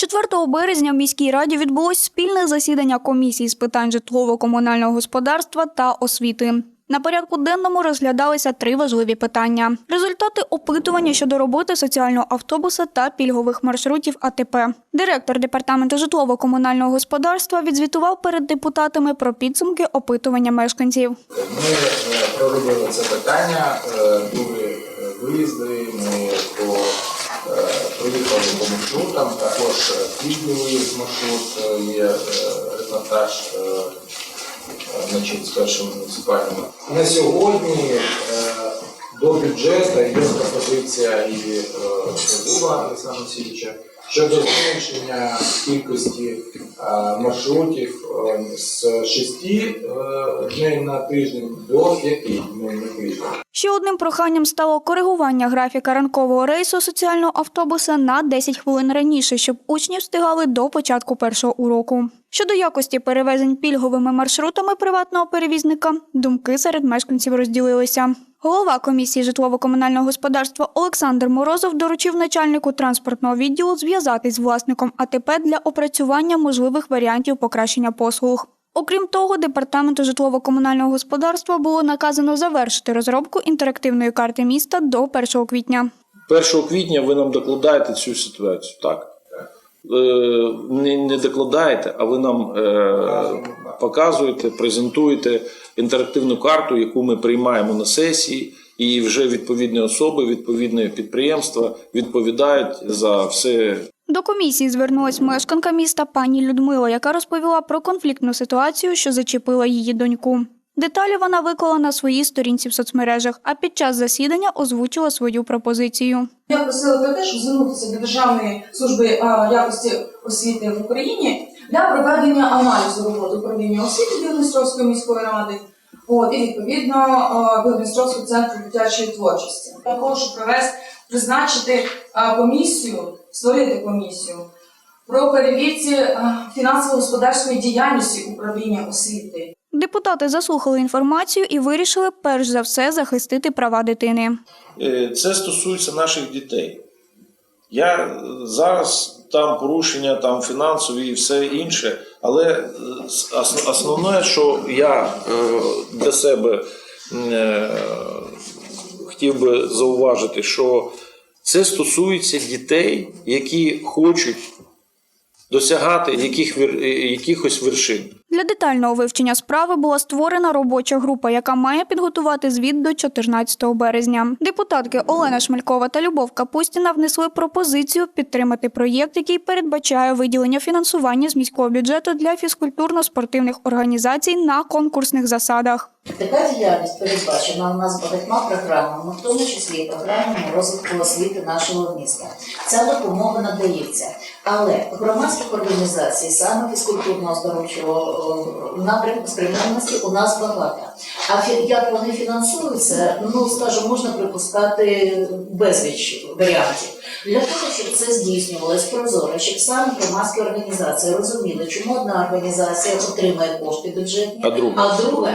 4 березня в міській раді відбулось спільне засідання комісії з питань житлово-комунального господарства та освіти. На порядку денному розглядалися три важливі питання: результати опитування щодо роботи соціального автобуса та пільгових маршрутів АТП. Директор департаменту житлово-комунального господарства відзвітував перед депутатами про підсумки опитування мешканців. Ми е, проробили це питання, е, були е, виїзди, ми по, е, приїхали по маршрутам, також е, пільговий маршрут, е, є репортаж значить, з першим муніципальним. На сьогодні до бюджету є пропозиція і е, Олександра Васильовича щодо зменшення кількості е, маршрутів е, з 6 днів на тиждень до 5 днів на тиждень. Ще одним проханням стало коригування графіка ранкового рейсу соціального автобуса на 10 хвилин раніше, щоб учні встигали до початку першого уроку. Щодо якості перевезень пільговими маршрутами приватного перевізника, думки серед мешканців розділилися. Голова комісії житлово-комунального господарства Олександр Морозов доручив начальнику транспортного відділу зв'язатись з власником АТП для опрацювання можливих варіантів покращення послуг. Окрім того, департаменту житлово-комунального господарства було наказано завершити розробку інтерактивної карти міста до 1 квітня. 1 квітня ви нам докладаєте цю ситуацію, так? Е, не, не докладаєте, а ви нам е, показуєте, презентуєте інтерактивну карту, яку ми приймаємо на сесії, і вже відповідні особи, відповідне підприємства відповідають за все До комісії звернулась мешканка міста пані Людмила, яка розповіла про конфліктну ситуацію, що зачепила її доньку. Деталі вона виклала на своїй сторінці в соцмережах, а під час засідання озвучила свою пропозицію. Я просила про те, щоб звернутися до Державної служби якості освіти в Україні для проведення аналізу роботи управління освіти Білгородської міської ради. От, і відповідно а, Білгородського центру дитячої творчості. Я прошу провести призначити комісію, створити комісію про перевірці фінансово-господарської діяльності управління освіти. Депутати заслухали інформацію і вирішили перш за все захистити права дитини. Е, Це стосується наших дітей. Я зараз там порушення там фінансові і все інше, але е, основне, що я е, для себе е, хотів би зауважити, що це стосується дітей, які хочуть досягати яких, якихось вершин. Для детального вивчення справи була створена робоча група, яка має підготувати звіт до 14 березня. Депутатки Олена Шмелькова та Любов Капустіна внесли пропозицію підтримати проєкт, який передбачає виділення фінансування з міського бюджету для фізкультурно-спортивних організацій на конкурсних засадах. Така діяльність передбачена у нас багатьма програмами, в тому числі і програмами розвитку освіти нашого міста. Ця допомога надається. Але громадських організацій, саме фізкультурно-оздоровчого е, напрямку спрямованості у нас багато. А як вони фінансуються, ну скажімо, можна припускати безліч варіантів. Для того, щоб це здійснювалось прозоро, щоб саме громадські організації розуміли, чому одна організація отримує кошти бюджетні, А друга? а друга.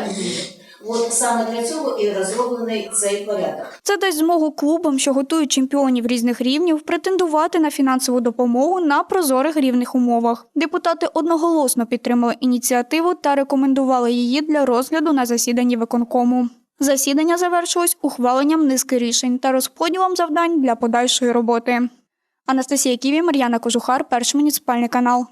От саме для цього і розроблений цей порядок. Це дасть змогу клубам, що готують чемпіонів різних рівнів, претендувати на фінансову допомогу на прозорих рівних умовах. Депутати одноголосно підтримали ініціативу та рекомендували її для розгляду на засіданні виконкому. Засідання завершилось ухваленням низки рішень та розподілом завдань для подальшої роботи. Анастасія Ківі, Мар'яна Кожухар, перший муніципальний канал.